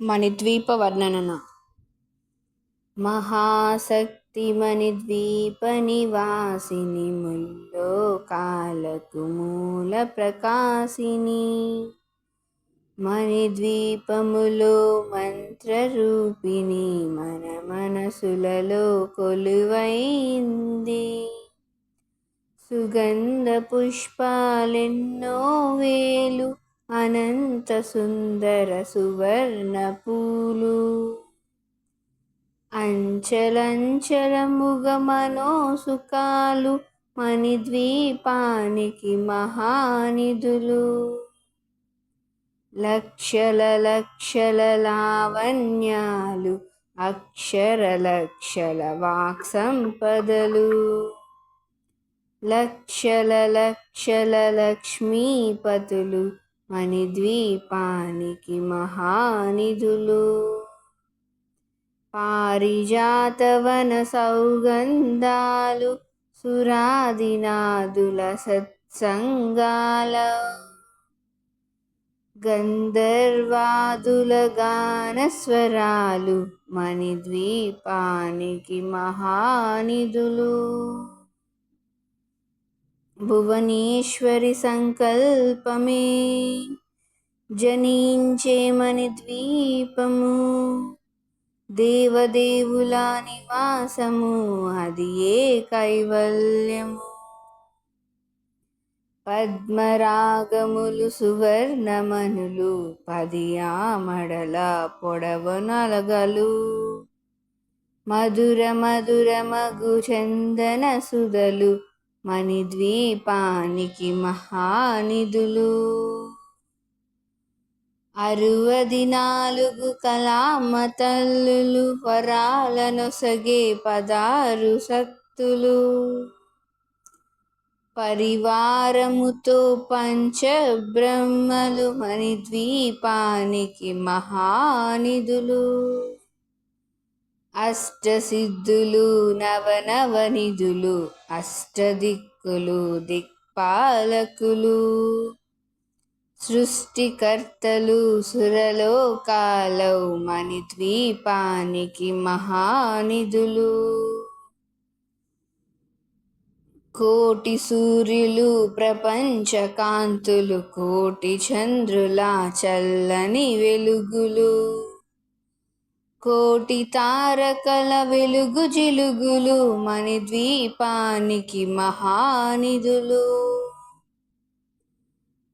మణిద్వీప వర్ణన మహాశక్తి మణిద్వీప నివాసిని ముల్లో కాలకు మూల ప్రకాశిని మణిద్వీపములో మంత్రరూపిణి మన మనసులలో కొలువైంది. సుగంధ పుష్పాలెన్నో వేలు అనంత సుందర సువర్ణ పూలు. అంచలంచలముగ మనోసుకాలు మణిద్వీపానికి మహానిధులు. లక్షల లక్షల లావణ్యాలు అక్షర లక్షల వాక్ సంపదలు లక్షల లక్షల లక్ష్మీపతులు మణిద్వీపానికి మహానిధులు. పారిజాతవన సౌగంధాలు సురాదినాదుల సత్సంగాల. గంధర్వాదుల గానస్వరాలు మణిద్వీపానికి మహానిధులు. భువనేశ్వరి సంకల్పమే. జనించేమని ద్వీపము దేవదేవుల నివాసము. అది ఏ కైవల్యము? పద్మరాగములు సువర్ణమనులు పది ఆమడల పొడవు నలగలు. మధుర మధుర మగు చందన సుధలు. మణిద్వీపానికి మహానిధులు. అరువది నాలుగు కలామ తల్లులు వరాలనొసగే పదారు శక్తులు. పరివారముతో పంచబ్రహ్మలు మణిద్వీపానికి మహానిధులు. అష్టసిద్ధులు నవనవనిధులు అష్టదిక్కులు దిక్పాలకులు. సృష్టికర్తలు సురలోకాలౌ మణిద్వీపానికి మహానిధులు. కోటి సూర్యులు ప్రపంచ కాంతులు కోటి చంద్రుల చల్లని వెలుగులు. కోటి తారకల వెలుగు జిలుగులు మణిద్వీపానికి మహానిధులు.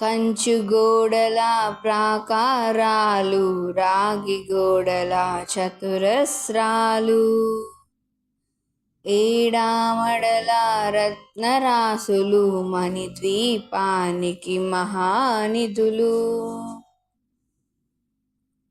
కంచు గోడల ప్రాకారాలు రాగి గోడల చతురస్రాలు. ఏడామడల రత్నరాసులు మణిద్వీపానికి మహానిధులు.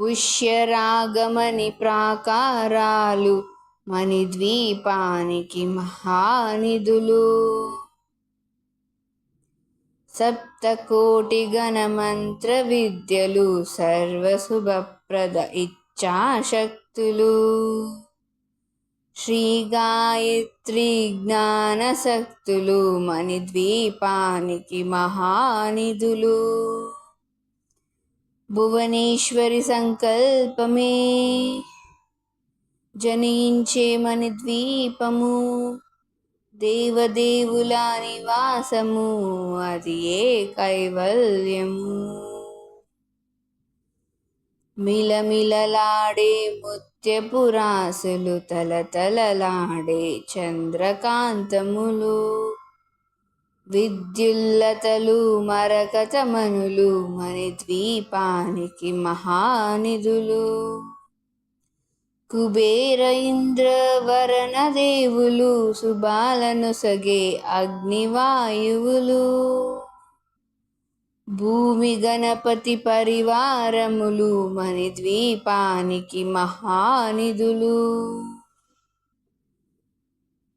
పుష్యరాగమణి ప్రాకారాలు మణిద్వీపానికి మహానిధులు. సప్తకోటి గణమంత్ర విద్యలు సర్వశుభప్రద ఇచ్చాశక్తులు శ్రీ గాయత్రి జ్ఞానశక్తులు మణిద్వీపానికి మహానిధులు. భువనేశ్వరి సంకల్పమే. జనించేమని ద్వీపము దేవదేవుల నివాసము అది ఏ కైవల్యము? మిలమిలలాడే ముత్యపురాసులు తలతలలాడే చంద్రకాంతములు విద్యుల్లతలు మరకతమనులు మణిద్వీపానికి మహానిధులు. కుబేర ఇంద్ర వరణ దేవులు శుభాలను సగే అగ్నివాయువులు. భూమి గణపతి పరివారములు మని ద్వీపానికి మహానిధులు.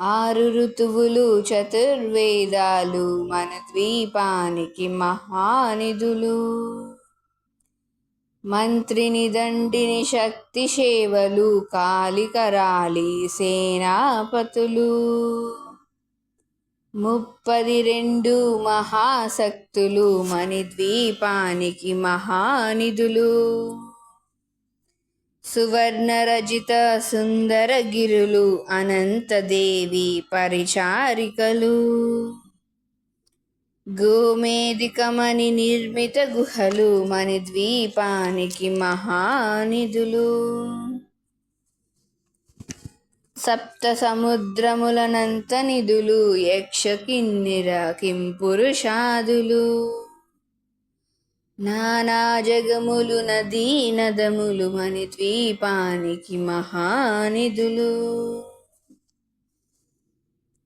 ఆరు ఋతువులు చతుర్వేదాలు మన ద్వీపానికి మహానిధులు. మంత్రిని దండిని శక్తి సేవలు కాలికరాలి సేనాపతులు. ముప్పది రెండు మహాశక్తులు మణిద్వీపానికి మహానిధులు. సువర్ణరజిత సుందర గిరులు అనంతదేవి పరిచారికలు. గోమేదికమని నిర్మిత గుహలు మణిద్వీపానికి మహానిధులు. సప్త సముద్రములనంత నిధులు యక్ష కిం కింపురుషాదులు. నానా జగములు నదీ నదములు మణి ద్వీపానికి మహానిధులు.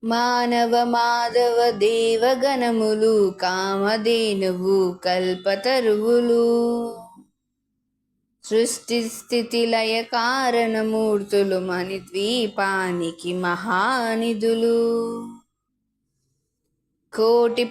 మానవ మాధవ దేవగణములు కామధేనువు కల్పతరువులు. సృష్టి స్థితి లయ కారణమూర్తులు మణి ద్వీపానికి మహానిధులు. కోటి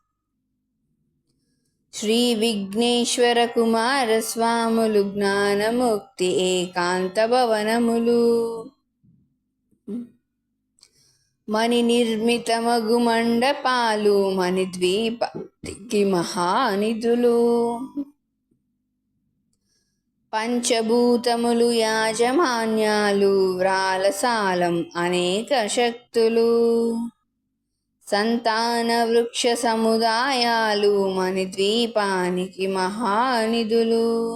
శ్రీ విఘ్నేశ్వర కుమార స్వాములు జ్ఞానముక్తి ఏకాంత భవనములు. మణి నిర్మితమగు మండపాలు మణి ద్వీపానికి మహానిధులు. పంచభూతములు యాజమాన్యాలు వ్రాలసాలం అనేక శక్తులు. సంతాన వృక్ష సముదాయాలు మని ద్వీపానికి మహానిధులు.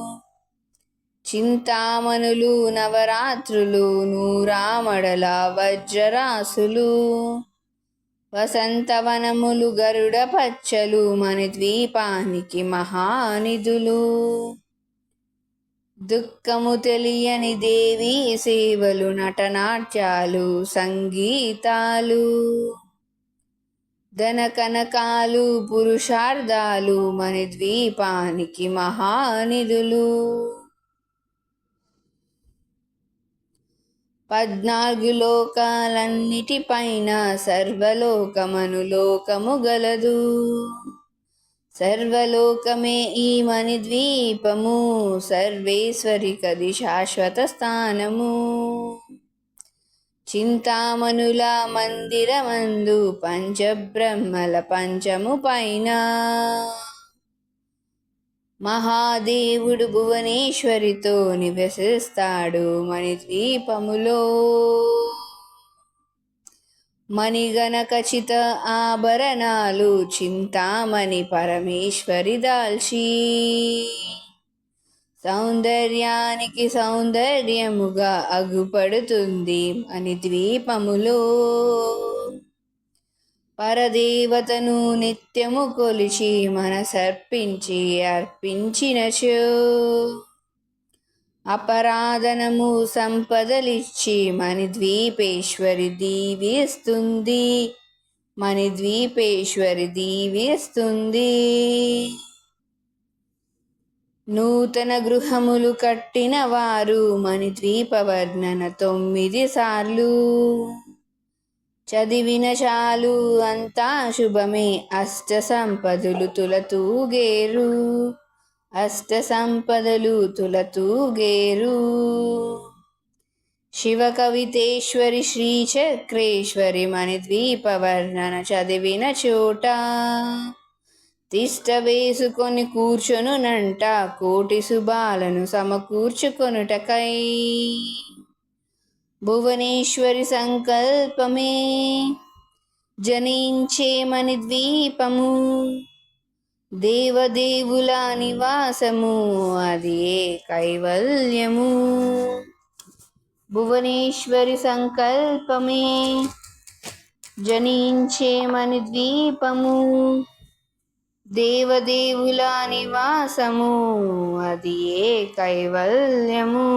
చింతామణులు నవరాత్రులు నూరామడల వజ్రరాసులు. వసంతవనములు గరుడ పచ్చలు మని ద్వీపానికి మహానిధులు. దుఃఖము తెలియని దేవి సేవలు నటనాట్యాలు సంగీతాలు. ధన కనకాలు పురుషార్థాలు మని ద్వీపానికి మహానిధులు. పద్నాలుగు లోకాలన్నిటిపైన సర్వలోకమను లోకము గలదు. సర్వలోకమే ఈ మణిద్వీపము సర్వేశ్వరి కది శాశ్వత స్థానము. చింతామణుల మందిరమందు పంచబ్రహ్మల పంచము పైన. మహాదేవుడు భువనేశ్వరితో నివసిస్తాడు మణిద్వీపములో. మణిగణ ఆభరణాలు చింతామణి పరమేశ్వరి దాల్చి. సౌందర్యానికి సౌందర్యముగా అగుపడుతుంది అని ద్వీపములో. పరదేవతను నిత్యము కొలిచి మనసర్పించి అర్పించినచో. అపరాధనము సంపదలిచ్చి మణిద్వీపేశ్వరి దీవిస్తుంది. మణిద్వీపేశ్వరి దీవిస్తుంది. నూతన గృహములు కట్టిన వారు మణిద్వీప తొమ్మిది సార్లు. చదివిన చాలు అంతా శుభమే అష్ట సంపదలు తులతూగేరు అష్ట సంపదలు తులతూగేరు శివకవితేశ్వరి శ్రీచక్రేశ్వరి మణిద్వీపవర్ణన చదివిన చోట తిష్ట వేసుకొని కూర్చొనునంట కోటి శుభాలను సమకూర్చుకొనుటకై. భువనేశ్వరి సంకల్పమే జనించేమని ద్వీపము దేవదేవుల నివాసము అది ఏ కైవల్యము? భువనేశ్వరి సంకల్పమే జనించేమని ద్వీపము దేవదేవుల నివాసము అది ఏ కైవల్యము?